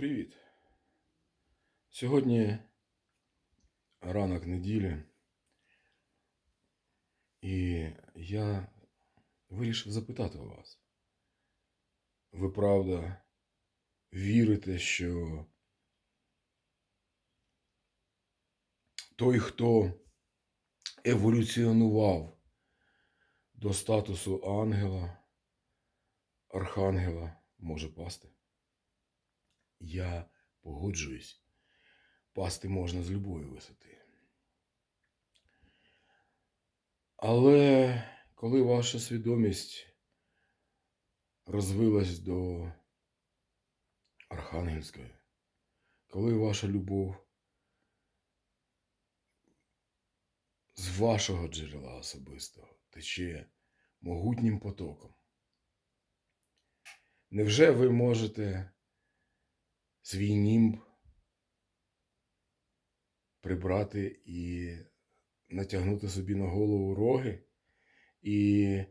Привіт. Сьогодні ранок неділі, і я вирішив запитати вас. Ви правда вірите, що той, хто еволюціонував до статусу ангела, архангела, може пасти? Я погоджуюсь. Пасти можна з любої висоти. Але коли ваша свідомість розвилась до архангельської, коли ваша любов з вашого джерела особистого тече могутнім потоком, невже ви можете свій німб прибрати і натягнути собі на голову роги і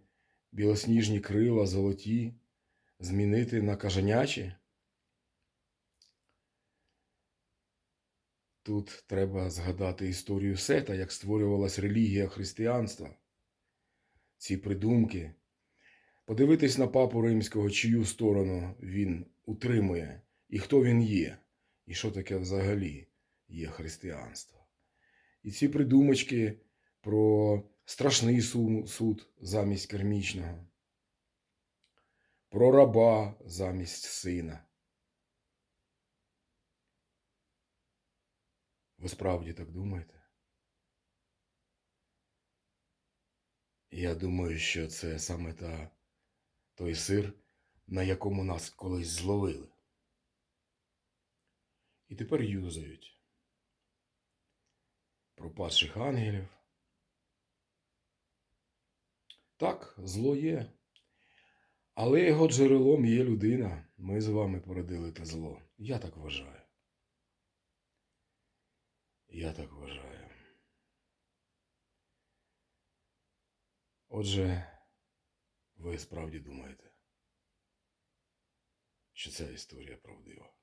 білосніжні крила золоті змінити на кажанячі? Тут треба згадати історію Сета, як створювалась релігія християнства, ці придумки, подивитись на папу римського, чию сторону він утримує, і хто він є, і що таке взагалі є християнство. І ці придумочки про страшний суд замість кермічного, про раба замість сина. Ви справді так думаєте? Я думаю, що це саме та, той сир, на якому нас колись зловили. І тепер юзають про падших ангелів. Так, зло є. Але його джерелом є людина. Ми з вами породили те зло. Я так вважаю. Я так вважаю. Отже, ви справді думаєте, що ця історія правдива.